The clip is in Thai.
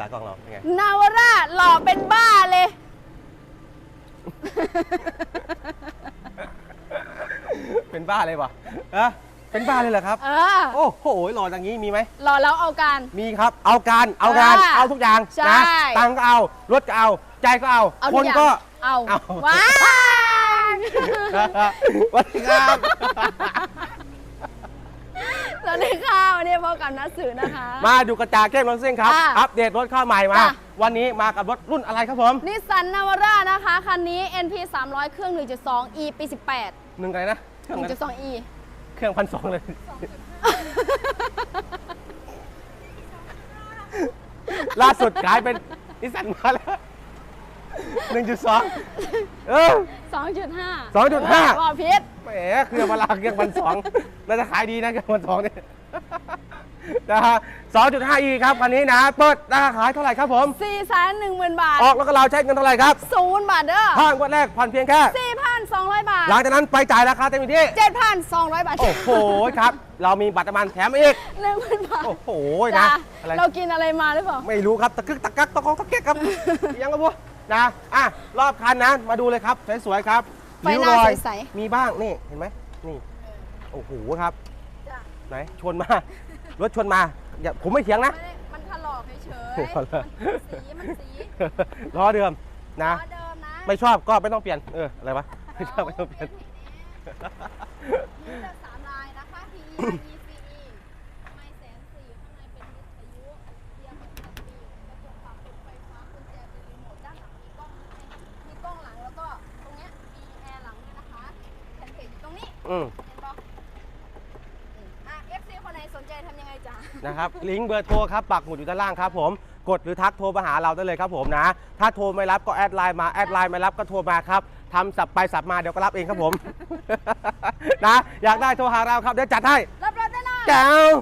ตากล้องเราเป็นไง นาวาร่าหล่อเป็นบ้าเลย เป็นบ้าเลยปะฮะเป็นบ้าเลยเหรอครับ เออโอ้โหหล่ออย่างนี้มีไหม หล่อแล้วเอาการ มีครับ เอาการ เอางานอ่าเอาทุกอย่างใช่ นะ ตังค์ก็เอา รถก็เอา ใจก็เอา เอาคทุนอย่างก็ เอาเอา ว้าว สวัสดีครับ สวัสดีค่ะวันนี้พบกับนัทสื่อนะคะ มาดูกระจาแก้มรถเส้นครับอ่าอัปเดตรถเข้าใหม่มา จ้ะ วันนี้มากับรถรุ่นอะไรครับผมนิสสันนาวาร่านะคะ คันนี้ NP 300 เครื่อง 1.2 E ปี 18 หนึ่งอะไรนะ เครื่องอะไร1.2 E เครื่องพันสองเลย ล่าสุดกลายเป็นนิสสันมาแล้วหนึ่งจุดสองเออ 2.5 2.5 ว่าพิษแห มเครื่องมาลาเครื่องพันสองน่าจะขายดีนะเครื่องพันสองเนี่ยนะฮะ2.5 e ครับคันนี้นะเปิดราคาขายเท่าไหร่ครับผม410,000บาท ออกแล้วก็เราใช้เงินเท่าไหร่ครับศูนย์บาทเด้อห้างวันแรกพันเพียงแค่4,200บาท หลังจากนั้นไปจ่ายราคาเต็มที่7,200บาท โอ้โหครับ เรามีบัตรประมาณแถมมาอีก1,000บาท โอ้โหจ้านะอะไรเรากินอะไรมาหรือเปล่า ไม่รู้ครับตะกึกตะกักตะกองตะเก๊กครับยังครับพวกนะอะรอบคันนะมาดูเลยครับสวยๆครับ ไฟหน้าริ้วรอยใส มีบ้างนี่เห็นไหมนี่โอ้โหครับจ้ะ ไหนชนมา รถชนมาอย่าผมไม่เถียงนะ ไม่ได้มันถลอกเฉยถลอกๆสี มันสีล้อเดิมนะ ล้อเดิมนะไม่ชอบก็ไม่ต้องเปลี่ยนเอออะไรวะไม่ชอบไม่ต้องเปลี่ยนนี่จะสามลายนะคะ PE อยู่ตรงนี้อืมเห็นปะอืมอะ FC คนไหนสนใจทำยังไงจ๊ะนะครับลิงก์เบอร์โทรครับปักหมุดอยู่ด้านล่างครับผมกดหรือทักโทรมาหาเราได้เลยครับผมนะ ถ้าโทรไม่รับก็แอดไลน์มาแอดไลน์ไม่รับก็โทรมาครับทำสับไปสับมาเดี๋ยวก็รับเองครับผม นะอยากได้โทรหาเราครับเดี๋ยวจัดให้รับรถได้เลย แก้ว